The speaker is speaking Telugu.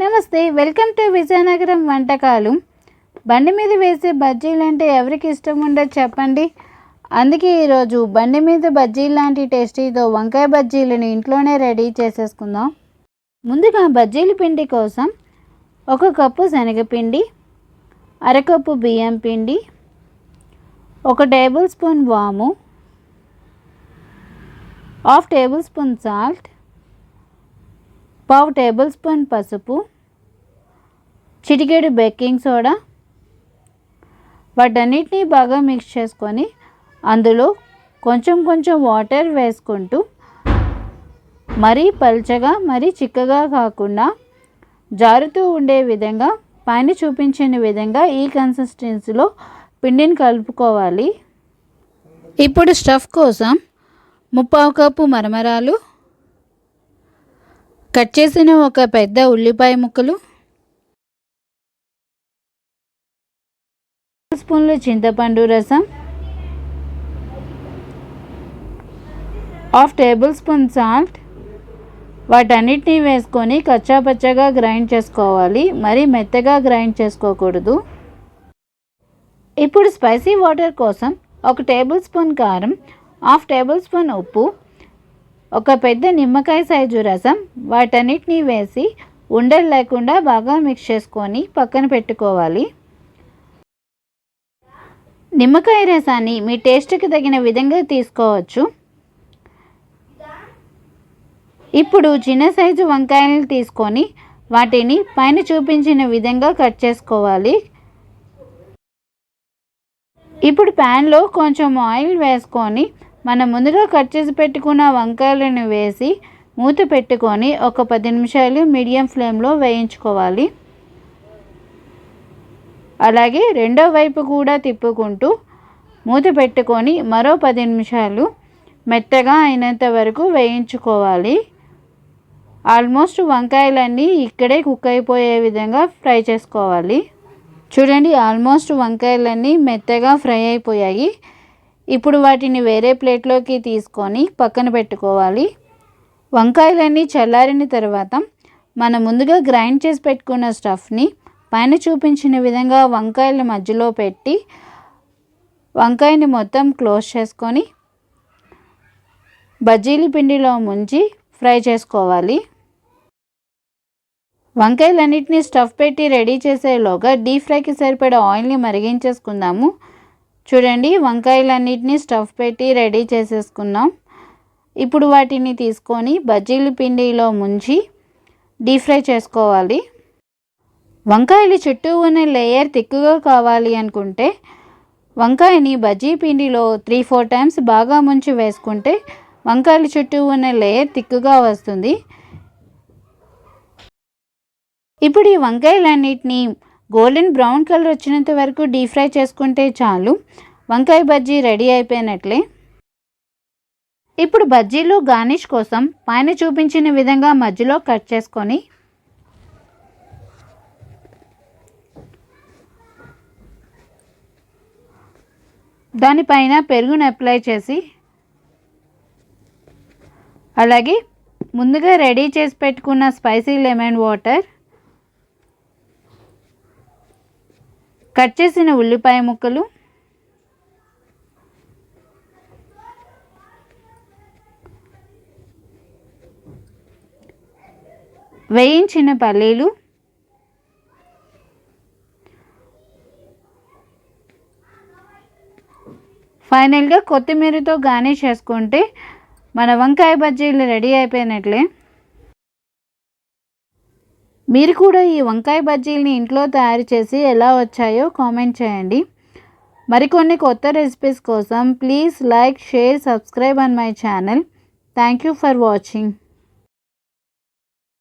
నమస్తే వెల్కమ్ టు విజయనగరం వంటకాలు. బండి మీద వేసే బజ్జీలు అంటే ఎవరికి ఇష్టం ఉండదు చెప్పండి. అందుకే ఈరోజు బండి మీద బజ్జీలు లాంటి టేస్టీతో వంకాయ బజ్జీలను ఇంట్లోనే రెడీ చేసేసుకుందాం. ముందుగా బజ్జీల పిండి కోసం ఒక కప్పు శనగపిండి అరకప్పు బియ్యం పిండి ఒక టేబుల్ స్పూన్ వాము హాఫ్ టేబుల్ స్పూన్ సాల్ట్ పావు టేబుల్ స్పూన్ పసుపు చిటికెడు బేకింగ్ సోడా వాటన్నిటిని బాగా మిక్స్ చేసుకొని అందులో కొంచెం కొంచెం వాటర్ వేసుకుంటూ మరీ పల్చగా మరీ చిక్కగా కాకుండా జారుతూ ఉండే విధంగా పైన చూపించిన విధంగా ఈ కన్సిస్టెన్సీలో పిండిని కలుపుకోవాలి. ఇప్పుడు స్టఫ్ కోసం ముప్పావు కప్పు మరమరాలు కట్ చేసిన ఒక పెద్ద ఉల్లిపాయ ముక్కలు స్పూన్లు చింతపండు రసం హాఫ్ టేబుల్ స్పూన్ సాల్ట్. వాటన్నిటిని వేసుకొని కచ్చాపచ్చగా గ్రైండ్ చేసుకోవాలి. మరి మెత్తగా గ్రైండ్ చేసుకోకూడదు. ఇప్పుడు స్పైసీ వాటర్ కోసం ఒక టేబుల్ స్పూన్ కారం హాఫ్ టేబుల్ స్పూన్ ఉప్పు ఒక పెద్ద నిమ్మకాయ సైజు రసం వాటన్నిటిని వేసి ఉండలు లేకుండా బాగా మిక్స్ చేసుకొని పక్కన పెట్టుకోవాలి. నిమ్మకాయ రసాన్ని మీ టేస్ట్కి తగిన విధంగా తీసుకోవచ్చు. ఇప్పుడు చిన్న సైజు వంకాయలు తీసుకొని వాటిని పైన చూపించిన విధంగా కట్ చేసుకోవాలి. ఇప్పుడు ప్యాన్లో కొంచెం ఆయిల్ వేసుకొని మనం ముందుగా కట్ చేసి పెట్టుకున్న వంకాయలను వేసి మూత పెట్టుకొని ఒక పది నిమిషాలు మీడియం ఫ్లేమ్లో వేయించుకోవాలి. అలాగే రెండో వైపు కూడా తిప్పుకుంటూ మూత పెట్టుకొని మరో పది నిమిషాలు మెత్తగా అయినంత వరకు వేయించుకోవాలి. ఆల్మోస్ట్ వంకాయలన్నీ ఇక్కడే కుక్ అయిపోయే విధంగా ఫ్రై చేసుకోవాలి. చూడండి ఆల్మోస్ట్ వంకాయలన్నీ మెత్తగా ఫ్రై అయిపోయాయి. ఇప్పుడు వాటిని వేరే ప్లేట్లోకి తీసుకొని పక్కన పెట్టుకోవాలి. వంకాయలన్నీ చల్లారిన తర్వాత మనం ముందుగా గ్రైండ్ చేసి పెట్టుకున్న స్టఫ్ని పైన చూపించిన విధంగా వంకాయల మధ్యలో పెట్టి వంకాయని మొత్తం క్లోజ్ చేసుకొని బజ్జీల పిండిలో ముంచి ఫ్రై చేసుకోవాలి. వంకాయలన్నిటిని స్టఫ్ పెట్టి రెడీ చేసేలోగా డీప్ ఫ్రైకి సరిపడే ఆయిల్ని మరిగించేసుకుందాము. చూడండి వంకాయలన్నిటిని స్టఫ్ పెట్టి రెడీ చేసేసుకున్నాం. ఇప్పుడు వాటిని తీసుకొని బజ్జీల పిండిలో ముంచి డీప్ ఫ్రై చేసుకోవాలి. వంకాయలు చుట్టూ ఉన్న లేయర్ తిక్కుగా కావాలి అనుకుంటే వంకాయని బజ్జీ పిండిలో త్రీ ఫోర్ టైమ్స్ బాగా ముంచి వేసుకుంటే వంకాయల చుట్టూ ఉన్న లేయర్ తిక్కుగా వస్తుంది. ఇప్పుడు ఈ వంకాయలన్నిటిని గోల్డెన్ బ్రౌన్ కలర్ వచ్చినంత వరకు డీప్ ఫ్రై చేసుకుంటే చాలు. వంకాయ బజ్జీ రెడీ అయిపోయినట్లే. ఇప్పుడు బజ్జీలు గార్నిష్ కోసం పైన చూపించిన విధంగా మధ్యలో కట్ చేసుకొని దానిపైన పెరుగును అప్లై చేసి అలాగే ముందుగా రెడీ చేసి పెట్టుకున్న స్పైసీ లెమన్ వాటర్ కట్ చేసిన ఉల్లిపాయ ముక్కలు. వేయించిన పల్లీలు. ఫైనల్గా కొత్తిమీరతో గార్నిష్ చేసుకుంటే మన వంకాయ బజ్జీలు రెడీ అయిపోయినట్లే. మీరు కూడా ఈ వంకాయ బజ్జీలని ఇంట్లో తయారు చేసి ఎలా వచ్చాయో కామెంట్ చేయండి. మరికొన్ని కొత్త రెసిపీస్ కోసం please like share subscribe on my channel thank you for watching